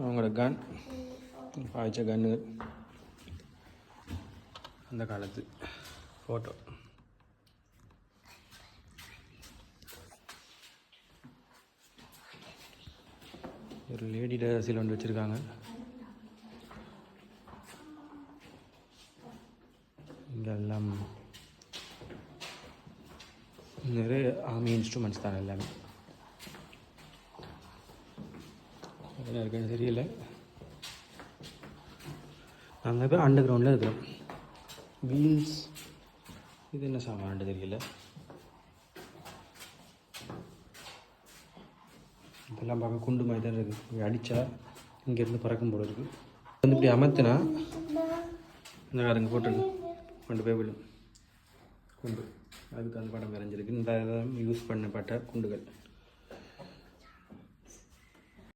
அவங்களோட கன் பாய்ச்ச கன்னு. அந்த காலத்து ஃபோட்டோ ஒரு லேடி டேரசியில் ஒன்று வச்சுருக்காங்க. இங்கெல்லாம் நிறைய ஆர்மி இன்ஸ்ட்ருமெண்ட்ஸ் தான் எல்லாமே. என்ன இருக்குன்னு தெரியல. நாங்கள் இப்போ அண்டர் கிரவுண்டில் இருக்கிறோம். வீல்ஸ் இது என்ன சாமான் தெரியல. இதெல்லாம் பார்க்க குண்டு மாதிரி தான் இருக்குது இங்கே அடித்தா இங்கேருந்து பறக்கும் போல இருக்குது வந்து இப்படி அமர்த்தினா இந்த அதுங்க போட்டிருக்கு கொண்டு போய் விடும். குண்டு. அதுக்கு அந்த படம் வரைஞ்சிருக்கு. இந்த யூஸ் பண்ணப்பட்ட குண்டுகள்.